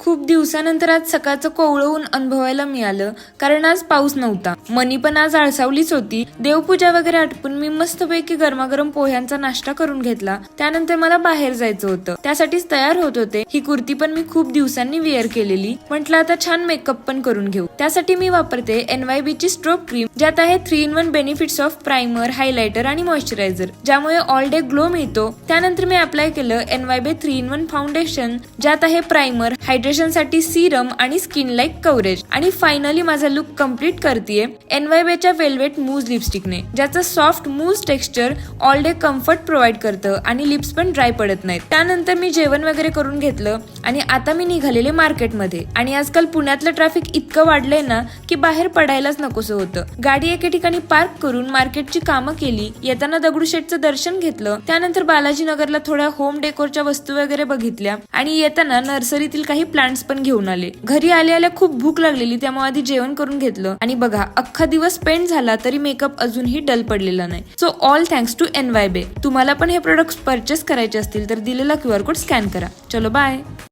खूप दिवसानंतर आज सकाळचं कोवळं ऊन अनुभवायला मिळालं कारण आज पाऊस नव्हता. मनी पण आज आळसावलीच होती. देवपूजा वगैरे आटपून मी मस्तपैकी गरमागरम पोह्यांचा नाश्ता करून घेतला. त्यानंतर मला बाहेर जायचं होतं. त्यासाठीच तयार होत होते. ही कुर्ती पण मी खूप दिवसांनी वेअर केलेली. म्हटलं आता छान मेकअप पण करून घेऊ. त्यासाठी मी वापरते एनवायबी ची स्ट्रोक क्रीम ज्यात आहे three in one benefits of primer highlighter आणि मॉइश्चरायझर ज्यामुळे ऑल डे ग्लो मिळतो. त्यानंतर मी अप्लाय केलं NYB three in one foundation ज्यात आहे प्रायमर हायड्रेशन साठी सिरम आणि स्किन लाईक कव्हरेज आणि फायनली माझा लुक कंप्लीट करतेय एनवायबेच्या वेल्वेट मूज लिपस्टिकने ज्याचं soft mousse texture all day comfort provide करतं आणि लिप्स पण ड्राय पडत नाहीत. त्यानंतर मी जेवण वगैरे करून घेतलं आणि आता मी निघालेले मार्केटमध्ये आणि आजकाल पुण्यातलं ट्रॅफिक इतकं वाढलंय ना की बाहेर पडायलाच नकोसं होतं. गाडी एके ठिकाणी पार्क करून मार्केटची कामं केली येताना दगडूशेठचं दर्शन घेतलं त्यानंतर बालाजीनगरला थोड्या होम डेकोरच्या वस्तू वगैरे बघितल्या आणि येताना नर्सरीतील काही प्लांट्स पण घेऊन आले. घरी आल्या आल्या खूप भूक लागलेली त्यामुळे आधी जेवण करून घेतलं. आणि बघा अख्खा दिवस स्पेंड झाला तरी मेकअप अजूनही डल पडलेला नाही. So all thanks to N Y Bae तुम्हाला पण हे प्रोडक्ट्स परचेस करायचे असतील तर दिलेला क्यू आर कोड स्कॅन करा. चलो बाय